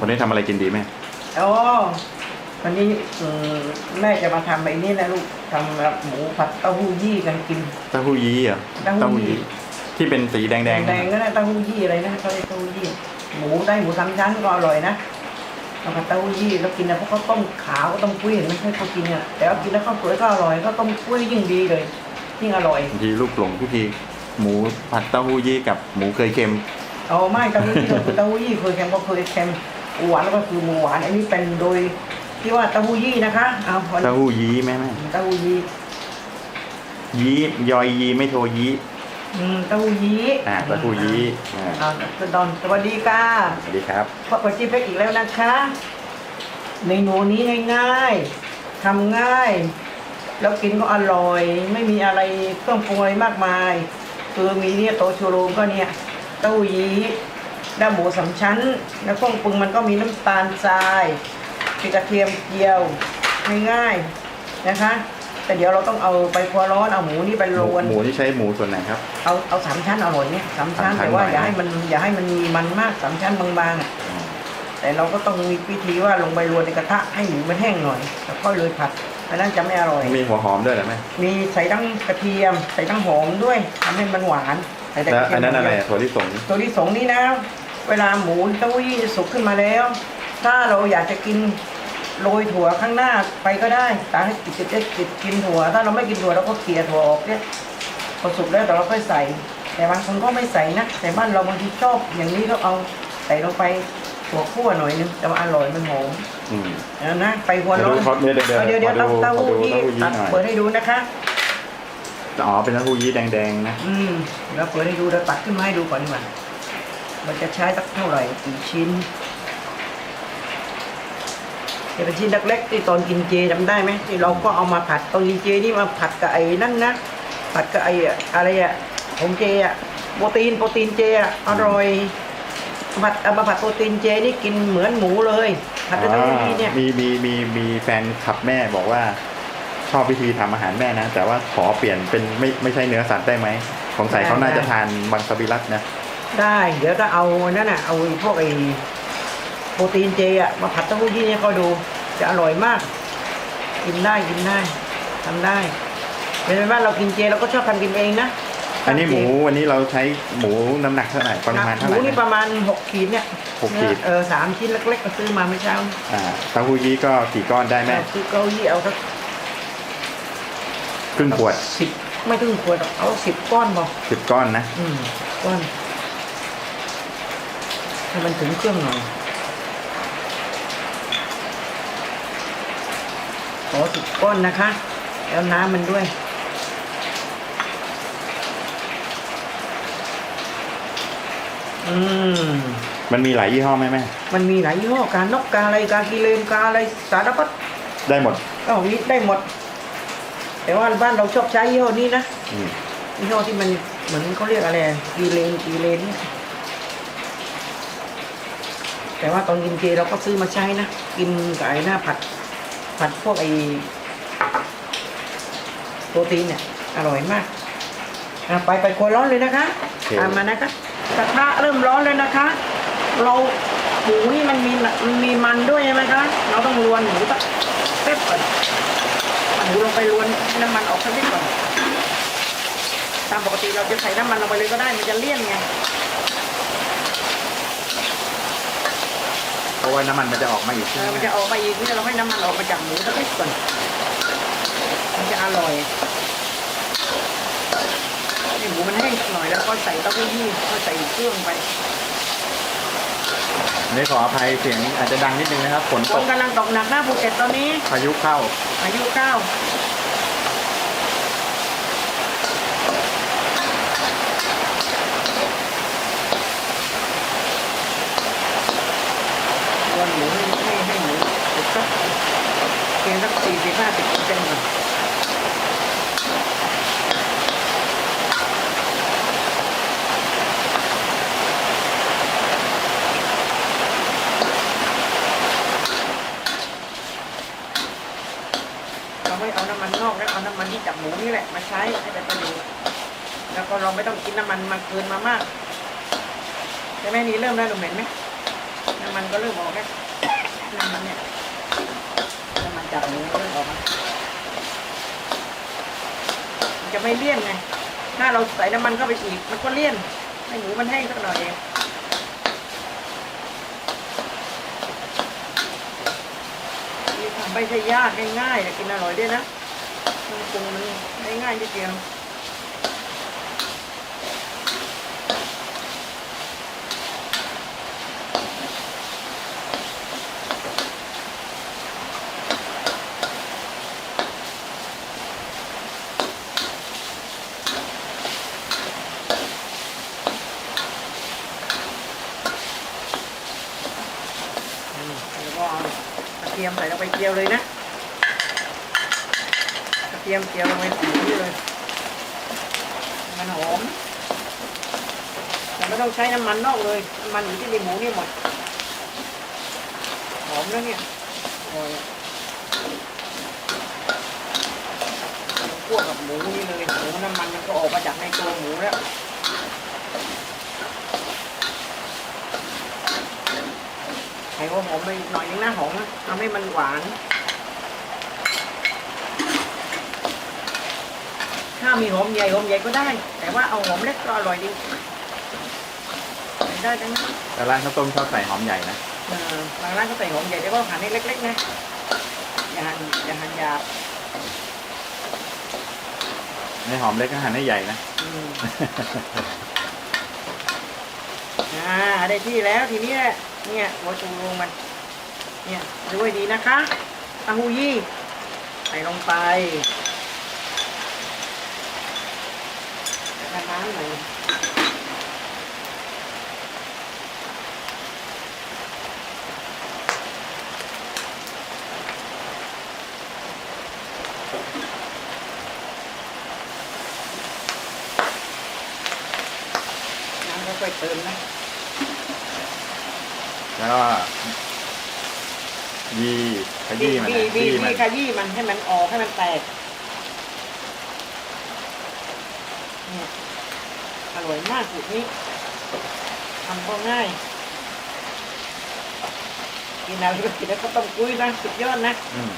วันนี้ทำอะไรกินดีแม่อ๋อวันนี้อืมแม่จะมาทำไอ้นี่นะลูกทำแบบหมูผัดเต้าหู้ยี่กันกิน เต้าหู้ยี้เหรอเต้าหู้ยี้ที่เป็นสีแดงๆแดนะงๆก็ได้เต้าหู้ยี่อะไรนะเขาเรียกเต้าหู้ยี่หมูได้หมูสามชั้นก็อร่อยนะเอาผัดเต้าหู้ยี่แล้วกินนะเพราะเขาต้มขาวก็ต้มกุ้ยเห็นไหมให้เขากินเนี่ยแต่ว่ากินแล้วข้าวสวยก็อร่อยก็ต้มกุ้ยยิ่งดีเลยยิ่งอร่อยบางทีลูกหลงทุกทีหมูผัดเต้าหู้ยี้กับหมูเคยเค็ม เอาไม่เต้าหู้ยี่เราคือเต้าหู้ยี่เคยเค็มก็เคยเค็ม หวานแล้วก็คือหมูหวานอันนี้เป็นโดยที่ว่าเต้าหู้ยี่นะคะเอาพอเต้าหู้ยี้แม่แม่เต้าหู้ยี่ยี้ยอยยีไม่โทรยี้อืมเต้าหู้ยี่อ่าเต้าหู้ยี้อ่าอ่าคุณดอนสวัสดีค่ะสวัสดีครับพ่อปจีเพกอีกแล้วนะคะเมนูนี้ง่ายๆทำง่าย แล้วกินก็อร่อย ไม่มีอะไรเครื่องปรุงอะไรมากมาย คือมีเนี่ยโตชูโรงก็เนี่ยเต้าหู้ยี้ ด้าหมูสามชั้น แล้วเครื่องปรุงมันก็มีน้ำตาลทรายพริกกระเทียมเจียวง่ายๆนะคะ แต่เดี๋ยวเราต้องเอาไปครัวร้อนเอาหมูนี่ไปหโรมูนหมูที่ใช้หมูส่วนไหนครับ เอาเอาสามชั้นอร่อยเนี่ยสามชั้นสามชั้นแต่ว่าหน่อยอย่าให้มันอย่าให้มันมีมันมากสามชั้นบางๆอะแต่เราก็ต้องมีวิธีว่าลงไปรวนในกระทะให้หมูมันแห้งหน่อยแล้วค่อยเลยผัดอันนั้นจะไม่อร่อย มีหัวหอมด้วยเหรอแม่มีใส่ทั้งกระเทียม ใส่ทั้งหอมด้วยทำให้มันหวานใส่ แต่แล้วกระเทียอันมนั้นอะไรย่างเดียวถั่วลิสงตัวที่สองนี่นะ เวลาหมูเต้าหู้ยี้สุกขึ้นมาแล้ว ถ้าเราอยากจะกินโรยถั่วข้างหน้าไปก็ได้ตาให้ติดติดติดติดกินถั่ว ถ้าเราไม่กินถั่วเราก็เกลี่ยถั่วออกเนี่ยพอสุกแล้วแต่เราค่อยใส่ แต่บางคนก็ไม่ใส่นะแต่บ้านเราบางทีชอบอย่างนี้ก็เอาใส่ลงไปถั่วคั่วหน่อยนึงแต่ว่าอร่อยมันหอมอืมเอานะไปหัวเดี๋ยวร้อดูนเขาเดี๋ยวเดี๋ยวเดี๋ยวเดี๋ยวขอดูเต้าขอหู้ดูยี้เต้าหู้ยี้ตัดหน่อยเปิดให้ดูนะคะ อ๋อเป็นเต้าหู้ยี้แดงๆนะอืมแล้วเปิดให้ดูเราตัดขึ้นมาให้ดูก่อนดีกว่ามันจะใช้สักเท่าไหร่กี่ชิ้นจะเป็นชิ้นเล็กๆที่ตอนกินเจจำได้ไหมที่เราก็เอามาผัดตอนกินเจนี่มาผัดกับไอ้นั่นนะผัดกับไอ้อะไรอะของเจอะโปรตีนโปรตีนเจอะอร่อยผัดเอามาผัดโปรตีนเจนี่กินเหมือนหมูเลยผัดกับเต้าหู้ยี้เนี่ยมีมีมีมีแฟนคลับแม่บอกว่า ชอบวิธีทำอาหารแม่นะ แต่ว่าขอเปลี่ยนเป็นไม่ไม่ใช่เนื้อสัตว์ได้ไหมสงสัยเขาน่าจะทานบังสวิรัตนะได้เดี๋ยวถ้าเอานั่นน่ะเอาไอ้พวกไอ้โปรตีนเจอะมาผัดเต้าหู้ยี้เนี่ยก็ดู จะอร่อยมาก กินได้กินได้ทำได้เป็นว่าเรากินเจเราก็ชอบทำกินเองนะอันนี้หมูวันนี้เราใช้หมูน้ำหนักเท่าไหร่ประมาณหเท่าไหมูร่นี่ประมาณหกขีดเนี่ยหกขีดเออสามชิ้นเล็กๆก็ซื้อมาเมื่อเช้าอ่าเต้าหู้ยี้ก็กี่ก้อนได้แม่ซื้อเก้าอี้เอาสัก ครึ่งขวดสิบไม่ถึงขวดหรอกเอาสิบก้อนพอสิบก้อนนะอืมก้อนให้มันถึงเครื่องหน่อยขอสิบก้อนนะคะ แล้วน้ำมันด้วยอืมมันมีหลายยี่ห้อไหมแม่ มันมีหลายยี่ห้อการนกกาอะไรกากีเลนกาอะไรสารพัดได้หมด ก็มีได้หมด แต่ว่าบ้านเราชอบใช้ยี่ห้อนี้นะอืมยี่ห้อที่มันเหมือนเขาเรียกอะไรกีเลนกีเลนเนี่ยแต่ว่าตอนกินเจเราก็ซื้อมาใช้นะ กินกับไอ้หน้าผัด ผัดพวกไอ้โปรตีนเนี่ย อร่อยมากอะไปไปครัวร้อนเลยนะคะโอเคตามมานะคะกระทะเริ่มร้อนเลยนะคะ เราหมูนี่มันมีมันมีมันด้วยใช่ไหมคะ เราต้องรวนหมูสักเป๊บก่อนเอา หมูลงไปรวนให้น้ำมันออกสักนิดก่อนตามปกติเราจะใส่น้ำมันลงไปเลยก็ได้มันจะเลี่ยนไงเพราะว่าน้ำมันมันจะออกมาอีกเออมันจะออกมาอีกเนี่ยเราให้น้ำมันออกมาจากหมูสักนิดก่อนมันจะอร่อยนี่หมูมันแห้งสักหน่อยแล้วก็ใส่เต้าหู้ยี้ก็ใส่เครื่องไป อันนี้ขออภัยเสียงอาจจะดังนิดนึงนะครับฝนฝตนกกำลังตกหนักหน้าภูเก็ตตอนนี้พายุเข้า อายุเก้าวนหมูให้ให้ให้หมูสุกสักเพียงสักสี่สิบห้าสิบเปอร์เซ็นต์ก่อนเราไม่เอาน้ำมันนอกแล้วเอาน้ำมันที่จับหมูนี่แหละมาใช้ให้เป็นประโยชน์แล้วก็เราไม่ต้องกิ น้ำมันมาเกินมามากใช่ไหมนี่เริ่มได้วหนูเห็นไหมน้ำมันก็เริ่มออกแล้วน้ำมันเนี่ยน้ำมันจากหมูเริ่มออกมามันจะไม่เลี่ยนไงถ้าเราใส่น้ำมันเข้าไปอีก มันก็เลี่ยนให้หมูมันแห้งสักหน่อยเองทำไม่ใช่ยากง่ายๆแต่กินอร่อยด้วยนะมันปรุงมันง่ายๆนิดเดียว อืมแล้วก็เอากระเทียม ใส่ลงไปเจียวเลยนะกระเทียมเจียวลงไปสีนี่เลย มันหอมแต่ไม่ต้องใช้น้ำมันนอกเลยน้ำมันอยู่ที่ในหมูนี่หมดหอมแล้วเนี่ยอร่อยคั่วกับหมูนี่เลยหมูน้ำมันมันก็ออกมาจากในตัวหมูแล้ว ใส่หัวหอมไปหน่อยนึงนะหอมนะทำให้มันหวาน ถ้ามีหอมใหญ่หอมใหญ่ก็ได้ แต่ว่าเอาหอมเล็กก็อร่อยดีใส่ได้ทั้งนั้นแต่ร้านข้าวต้มชอบใส่หอมใหญ่นะเออบางร้านก็ใส่หอมใหญ่แต่ว่าหั่นให้เล็ก ๆ นะอย่าหั่นอย่าหั่นหยาบในหอมเล็กก็หั่นให้ใหญ่นะอืม อ่าได้ที่แล้วทีนี้แหละ เนี่ยหัวจูงมัน เนี่ยดูให้ดีนะคะเตังหูยี่ใส่ลงไปแล้วก็น้ำหน่อยน้ำค่อยเติมนะ แล้วก็ยีขยี้มันบีนะบียี้บีมันขยี้มันให้มันออกให้มันแตกเนี่ยอร่อยมากสูตรนี้ทำก็ง่ายกินอะไรก็กินแล้วก็ต้องกุ้ยนะสุดยอดนะ อืม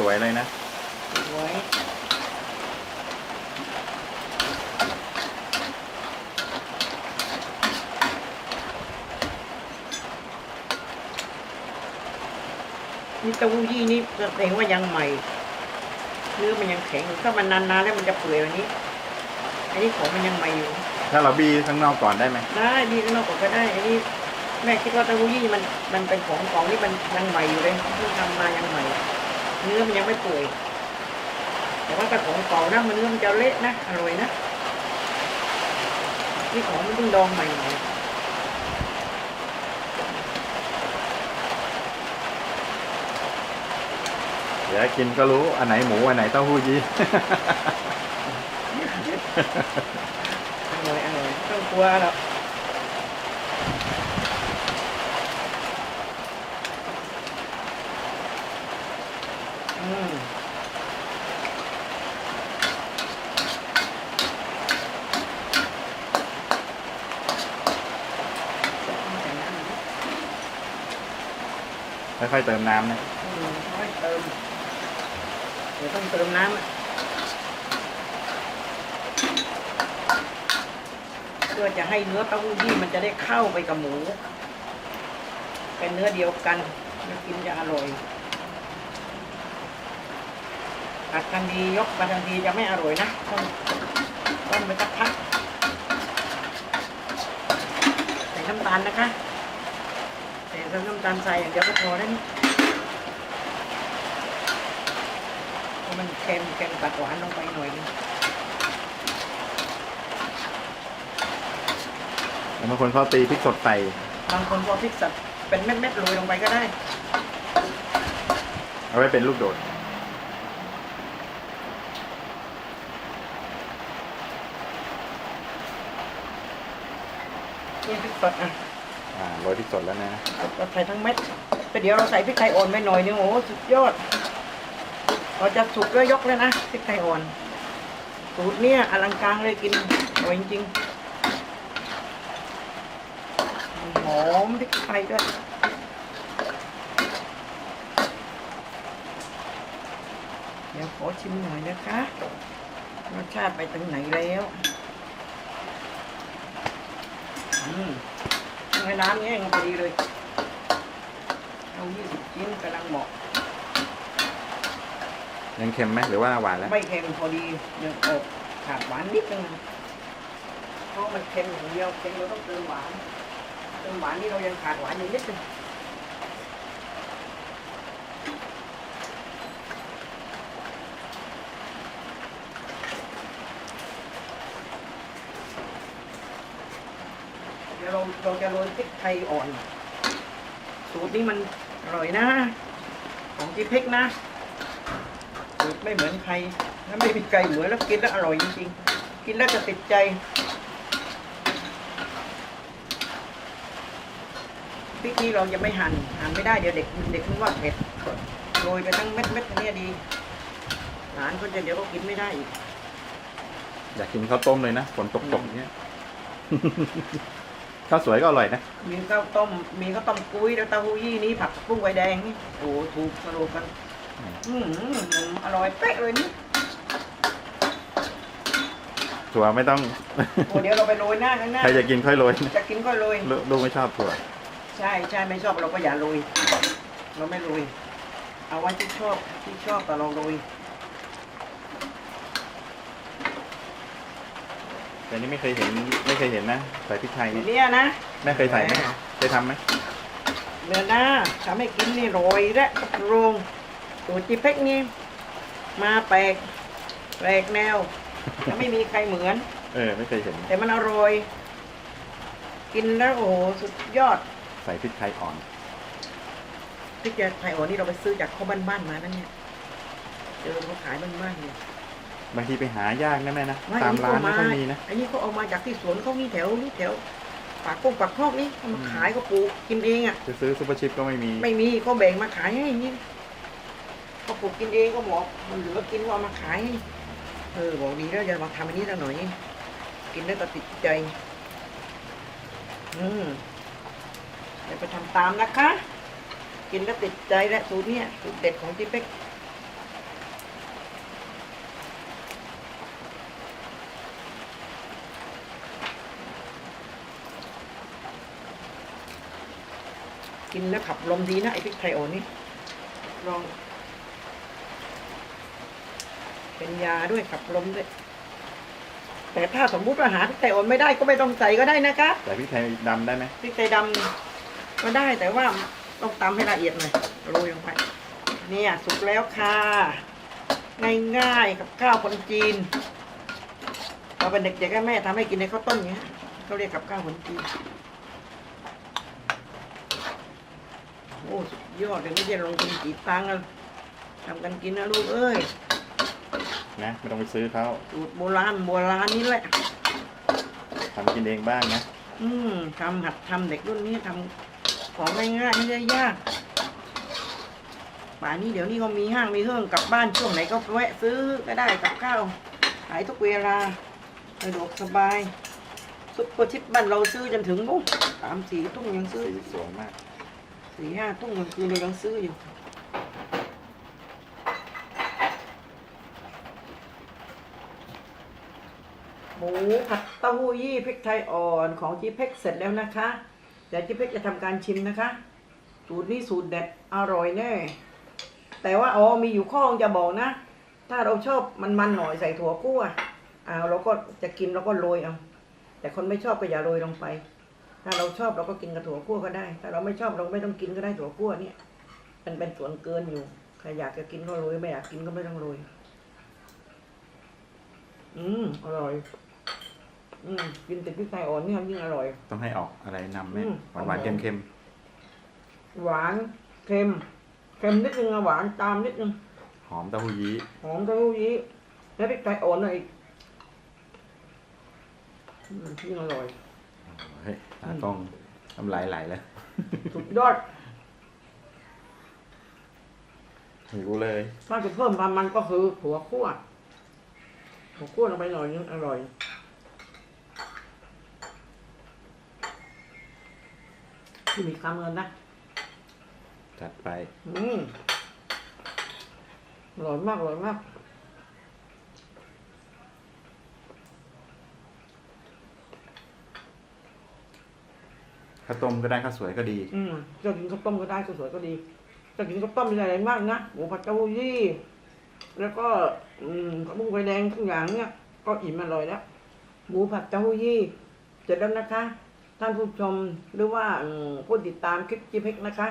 สีสวยเลยนะ สวยนี่เต้าหู้ยี่นี่แสดงว่ายังใหม่เนื้อมันยังแข็งอยู่ถ้ามันนานๆแล้วมันจะเปื่อยแบบนี้ อันนี้ของมันยังใหม่อยู่ ถ้าเราบี้ข้างนอกก่อนได้ไหมได้ดีข้างนอกก็ได้ อันนี้แม่คิดว่าเต้าหู้ยี่มันมันเป็นของของที่มันยังใหม่อยู่เลยเพิ่งทำมายังใหม่ เนื้อมันยังไม่เปื่อยแต่ว่าถ้าของเก่านะมันเนื้อมันจะเละนะอร่อยนะนี่ของมันเพิ่งดองใหม่หน่อยเดี๋ยวกินก็รู้อันไหนหมูอันไหนเต้าหู้ยี้อร่อยอร่อยไม่ต้องกลัวหรอกอืมใส่น้ำหน่อยนะ ค่อยๆเติมน้ำนะอืมค่อยเติม เดี๋ยวต้องเติมน้ำอะเพื่อจะให้เนื้อเต้าหู้ยี่มันจะได้เข้าไปกับหมู เป็นเนื้อเดียวกันกินจะอร่อยผัดทันทียกมาทันทีจะไม่อร่อยนะต้องต้มไปสักพักใส่น้ำตาลนะคะ ใส่น้ำตาลใส่อย่างเดียวก็พอแล้วนี่มันเค็มเค็มตัดหวานลงไปหน่อยนึงแล้วบางคนเขาตีพริกสดใส่บางคนพอพริกสับเป็นเม็ดๆโรยลงไปก็ได้ เอาไว้เป็นลูกโดดนี่พริกสดอะอ่า โรยพริกสดแล้วนะเราใส่ทั้งเม็ดแต่เดี๋ยวเราใส่พริกไทยอ่อนไปหน่อยนึงโอ้โหสุดยอด เราจะสุกแล้วยกเลยนะพริกไทยอ่อน สูตรเนี้ยอลังการเลยกินอร่อยจริงหอมพริกไทยด้วยเดี๋ยวขอชิมหน่อยนะคะรสชาติไปถึงไหนแล้ว อืม ในน้ำแห้งพอดีเลย เอายี่สิบชิ้นกำลังเหมาะ ยังเค็มไหมหรือว่าหวานแล้ว ไม่เค็มพอดียังออกขาดหวานนิดนึงเพราะมันเค็มอย่างเดียวเค็มเราต้องเติมหวานเติมหวานนี่เรายังขาดหวานอยู่นิดนึงเดี๋ยวเราเรา จะโรยพริกไทยอ่อน สูตรนี้มันอร่อยนะ ของจีพกนะสูตรไม่เหมือนใครถ้าไม่มีใครเหมือนแล้วกินแล้วอร่อยจริงๆ กินแล้วจะติดใจพริกนี้เราจะไม่หั่นหั่นไม่ได้เดี๋ยวเด็กเด็กนึกว่าเผ็ดโรยไปทั้งเม็ดเม็ดๆเนี่ยดี หลานก็จะเดี๋ยวก็กินไม่ได้อีกอยากกินข้าวต้มเลยนะฝนตกๆอย่างเงี้ย ข้าวสวยก็อร่อยนะ มีข้าวต้ม มีข้าวต้มกุ้ยแล้วเต้าหู้ยี่นี้ผักปุ้งไวแดงนี่โอ้โหถูกสรุปกัน อืมอร่อยเป๊ะเลยนี่ถั่วไม่ต้อง โอ้เดี๋ยวเราไปโรยหน้าข้างหน้าใครจะกินค่อยโรยจะกินก็โรยลูกลูกไม่ชอบถั่ว ใช่ใช่ไม่ชอบเราก็อย่าโรยเราไม่โรยเอาไว้ที่ชอบที่ชอบแต่เราโรย แต่นี่ไม่เคยเห็นไม่เคยเห็นนะใส่พริกไทยเดี๋นี่ยวนี้นะ แม่เคยใส่ไหมเคยทำไหมเนื้อหน้าทำให้กินนี่โรยและโรงสูตรจีเพ็กนี่มาแปลกแปลกแนวจะไม่มีใครเหมือน เออ ไม่เคยเห็น แต่มันอร่อย กินแล้วโอ้โหสุดยอด ใส่พริกไทยอ่อนพริกไทยอ่อนนี่เราไปซื้อจากข้าวบ้านๆมานั่นเนี่ยเจอเขาขายบ้านๆเนี่ย บางทีไปหายากนะแม่นะไม่ตามร้านอัไม่ค่อยมีนะอันนี้เขาเอามาจากที่สวนเขานี่แถวนี่แถวปากกงปากคอกนี่เอามาอืมขายเขาปลูกกินเองอะจะซื้อซุปเปอร์ชิปก็ไม่มี ไม่มีเขาแบ่งมาขายให้นี่เขาปลูกกินเองก็บอกมันเหลือกินก็เอามาขายให้เออบอกดีแล้วจะมาทำอันนี้สักหน่อยกินแล้วก็ติดใจ อืมเดี๋ยวไปทำตามนะคะ กินแล้วติดใจและสูตรเนี้ยสูตรเด็ดของจิ๊เป็ก กินแล้วขับลมดีนะไอ้พริกไทยอ่อนนี่ลอง เป็นยาด้วยขับลมด้วย แต่ถ้าสมมุติว่าหาพริกไทยอ่อนไม่ได้ก็ไม่ต้องใส่ก็ได้นะคะใส่พริกไทยดำได้ไหมพริกไทยดำก็ได้แต่ว่าต้องตำให้ละเอียดหน่อยโรยลงไป เนี่ยสุกแล้วค่ะ ง่ายๆกับข้าวคนจีนเราเป็นเด็กๆก็แม่ทำให้กินในข้าวต้มเนี้ยเขาเรียกกับข้าวคนจีน อ้สุดยอดเดี๋ยวนี้จะลงทุนกี่ตังค์อะทำกันกินนะลูกเอ้ยนะไม่ต้องไปซื้อเขาสูตรโบราณโบราณนี่แหละ ทำกินเองบ้างนะ อืมทำหัดทำเด็กรุ่นนี้ทำของง่ายๆไม่ได้ยากป่านนี้เดี๋ยวนี้ก็มีห้างมีเครื่องกลับบ้านช่วงไหนก็แวะซื้อก็ได้กับข้าวขายทุกเวลาสะดวกสบายซุปเปอร์ชิปบ้านเราซื้อจนถึงโอ้สามสี่ทุ่มยังซื้อ สีสวยมาก สี่ห้าทุ่มกลางคืนเรายังซื้ออยู่หมูผัดเต้าหู้ยี่พริกไทยอ่อนของจีเพ็กเสร็จแล้วนะคะเดี๋ยวจีเพ็กจะทำการชิมนะคะ สูตรนี้สูตรเด็ดอร่อยแน่ แต่ว่าอ๋อมีอยู่ข้อจะบอกนะ ถ้าเราชอบมันๆหน่อยใส่ถั่วคั่วเอาเราก็จะกินเราก็โรยเอาแต่คนไม่ชอบก็อย่าโรยลงไป ถ้าเราชอบเราก็กินกับถั่วคั่วก็ได้ ถ้าเราไม่ชอบเราไม่ต้องกินก็ได้ถั่วคั่วเนี่ย มันเป็นส่วนเกินอยู่ ใครอยากจะกินก็โรยไม่อยากกินก็ไม่ต้องโรย อืมอร่อย อืมกินแต่พริกไทยอ่อนนี่ยิ่งอร่อย ต้องให้ออกอะไรนำแม่อืม หวานหวานๆเค็มเค็มหวานเค็มเค็มนิดนึงอะหวานตามนิดนึง ๆหอมเต้าหู้ยี้หอมเต้าหู้ยี้แล้วพริกไทยอ่อนหน่อยอีกอืมยิ่งอร่อยเฮ้ย ตากล้องน้ำลายไหลแล้วสุดยอดหิวเลยถ้าจะเพิ่มความมันก็คือหัวคั่วหัวคั่วลงไปหน่อยนึงอร่อย ที่มีคำเงินนะจัดไป อืมอร่อยมากอร่อยมาก ข้าวต้มก็ได้ข้าวสวยก็ดี อืมจะกินข้าวต้มก็ได้ข้าวสวยก็ดีจะกินข้าวต้มมีอะไรมากนะหมูผัดเต้าหู้ยี่ แล้วก็ อืมข้าวมุ้งไฟแดงทุกอย่างเนี่ย ก็อิ่มอร่อยแล้วหมูผัดเต้าหู้ยี่เสร็จแล้วนะคะ ท่านผู้ชมหรือว่าอืมผู้ติดตามคลิปจีเพ็กนะคะ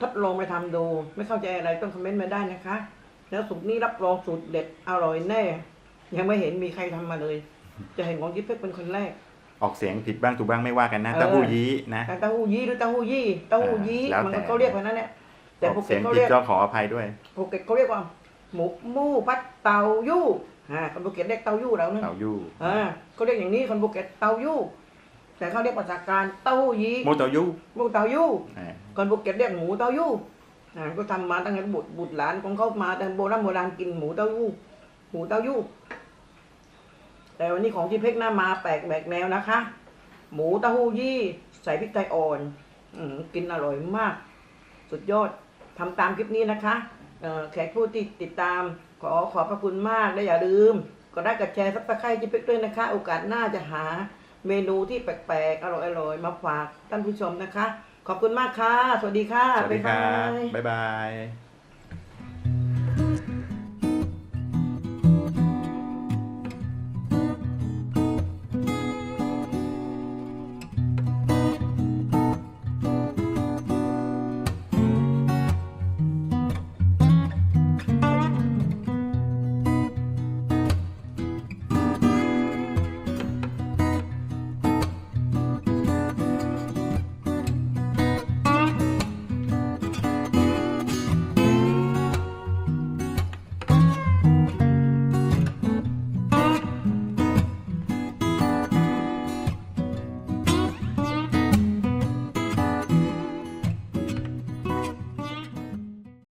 ทดลองไปทำดู ไม่เข้าใจอะไรต้องคอมเมนต์มาได้นะคะ แล้วสูตรนี้รับรองสูตรเด็ดอร่อยแน่ ยังไม่เห็นมีใครทำมาเลย จะเห็นของจีเพ็กเป็นคนแรก ออกเสียงผิดบ้างถูกบ้างไม่ว่ากันนะเออ เต้าหู้ยี้นะแต่เต้าหู้ยี้หรือเต้าหู้ยี่เต้าหู้ยี้แล้วมันแต่ ก็เขาเรียกแบบนั้นแหละแต่ออภูกเสีเก็ยตงเขาผิดเรียกก็ขออภัยด้วยภูเก็ตเขาเรียกว่า หมูหมูพัดเตายู่อ่าคนภูเก็ตเรียกเตายู่แล้วนึงเต่ายู่อ่าเขาเรียกอย่างนี้คนภูเก็ตเตายู่แต่เขาเรียกภาษากลารเต้าหู้ยี้โมเต่ายู่หมูเตายู่ อ่า คนภูเก็ตเรียกหมูเต้ายู่อ่าก็ทำมาตั้งแต่บุตรบุตรหลานของเขามาแต่โบราณโบราณกินหมูเต้ายู่หมูเต้ายู่ แต่วันนี้ของที่เพ็กหน้ามาแปลกแบกแนวนะคะ หมูเต้าหู้ยี่ใส่พริกไทยอ่อนอมกินอร่อยมาก สุดยอดทำตามคลิปนี้นะคะเอ่อแขกผู้ที่ติดตามขอขอบพระคุณมากและอย่าลืมก็ได้กดแชร์ซับสไครต์จิ๊บเพ็กด้วยนะคะ โอกาสหน้าจะหาเมนูที่แปลกๆ อร่อยๆ มาฝากท่านผู้ชมนะคะ ขอบคุณมากค่ะ สวัสดีค่ะสวัสดีครับายาย บ๊ายบาย